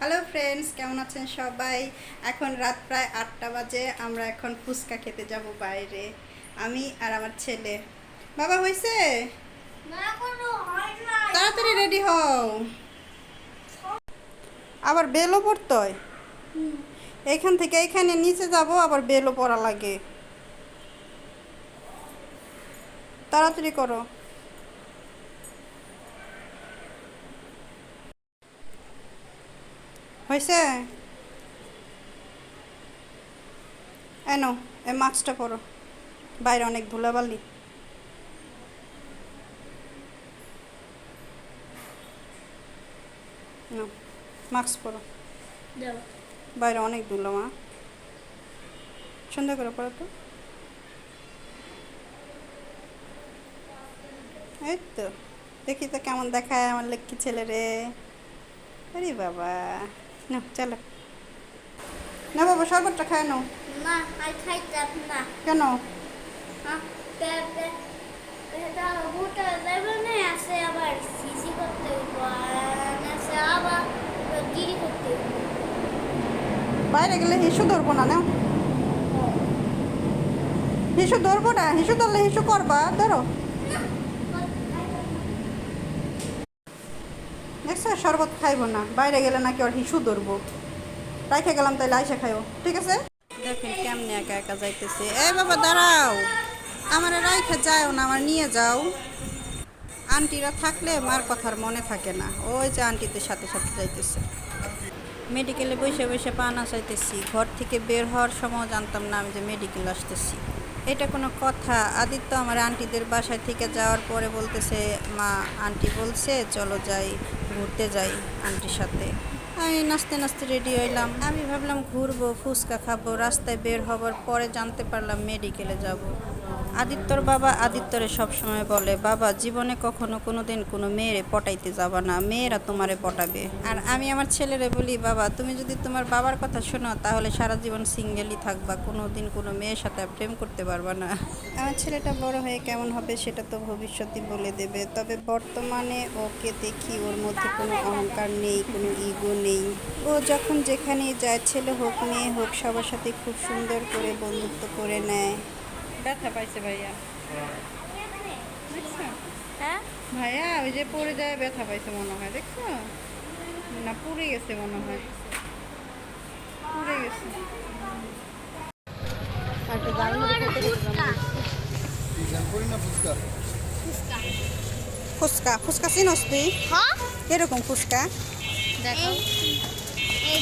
Hello friends কেমন আছেন সবাই? এখন রাত প্রায় আটটা বাজে। আমরা এখন ফুচকা খেতে যাব বাইরে। আমি আর আমার ছেলে। বাবা হয়েছে? হয় তাড়াতাড়ি রেডি হও। আবার বেলও পড়তে হয়? এইখান থেকে এইখানে নিচে যাব আবার বেলও পড়া লাগে। তাড়াতাড়ি করো। হয়েছে এনো এ মাস্কটা পরো। বাইরে অনেক ধুলাবালি। না মাস্ক পরো। বাইরে অনেক ধুলো মা। সুন্দর করে পড়ো তো। এই তো। দেখি তো কেমন দেখায় আমার লক্ষ্মী ছেলে রে। আরে বাবা। না চলো। না বাবা শরবতটা খায় নাও। না আই খাইতাম না। কেন? হ্যাঁ আছে আবার সিসি করতে আছে আবার গিরি করতে বাইরে গেলে হিসু ধরবো না না হিসু ধরবো না হিসু ধরলে হিসু করবা ধরো। দেখছ শরবত খাইবো না। বাইরে গেলে নাকি ওর হিসু ধরবো। রাইখে গেলাম তাইলে আইসা খাইও। ঠিক আছে? দেখেন কেমনে একা একা যাইতেছে। এই বাবা, দাঁড়াও। আমার রাইখে যাও না, আমার নিয়ে যাও। আন্টিরা থাকলে মার কথার মনে থাকে না। ওই যে আন্টিদের সাথে সাথে যাইতেছে। মেডিকেলে বসে বসে পানা চাইতেছি ঘর থেকে বের হওয়ার সময় জানতাম না আমি যে মেডিকেল আসতেছি। এটা কোনো কথা। আদিত্য আমার আন্টিদের বাসায় থেকে যাওয়ার পরে বলতেছে, মা, আন্টি বলছে, চলো যাই। ঘুরতে যাই আন্টির সাথে। আমি নাচতে নাচতে রেডি হইলাম। আমি ভাবলাম ঘুরবো, ফুচকা খাব, রাস্তায় বের হবার পরে জানতে পারলাম মেডিকেলে যাব। আদিত্যর বাবা আদিত্যরে সবসময় বলে, বাবা, জীবনে কখনো কোনো দিন কোনো মেয়েরে পটাইতে যাবা না, মেয়েরা তোমারে পটাবে। আর আমি আমার ছেলেরে বলি, বাবা, তুমি যদি তোমার বাবার কথা শোনো তাহলে সারা জীবন সিঙ্গেলই থাকবা কোনো দিন কোনো মেয়ের সাথে প্রেম করতে পারবা না। আমার ছেলেটা বড় হয়ে কেমন হবে সেটা তো ভবিষ্যতই বলে দেবে, তবে বর্তমানে ওকে দেখি ওর মধ্যে কোনো অহংকার নেই, কোনো ইগো নেই। ও যখন যেখানেই যায়, ছেলে হোক, মেয়ে হোক, সবার সাথে খুব সুন্দর করে বন্ধুত্ব করে নেয়। ব্যথা পাইছে ভাইয়া। দেখছ? হ্যাঁ? ভাইয়া ওই যে পড়ে যায় ব্যথা পাইছে মনে হয় দেখছ? না পুড়ে গেছে মনে হয়। পুড়ে গেছে। ফুচকা। ফুচকা চিনস তুই? হ্যাঁ? এরকম ফুচকা? দেখো এই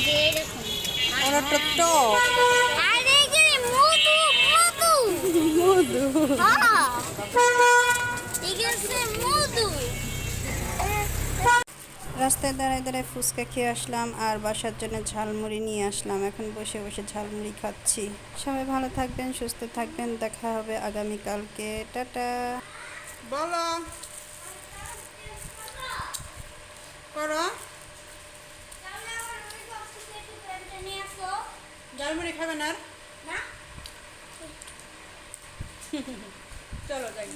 ওরা তো টক আরে এই যে মধু মধু মধু। রাস্তায় দাঁড়ায় দাঁড়ায় ফুচকা খেয়ে আসলাম আর বাসার জন্য ঝালমুড়ি নিয়ে আসলাম। এখন বসে বসে ঝালমুড়ি খাচ্ছি। সবাই ভালো থাকবেন সুস্থ থাকবেন। দেখা হবে আগামীকালকে। টাটা। বলো। করো। ঝালমুড়ি খাবেন আর? না চলো যাই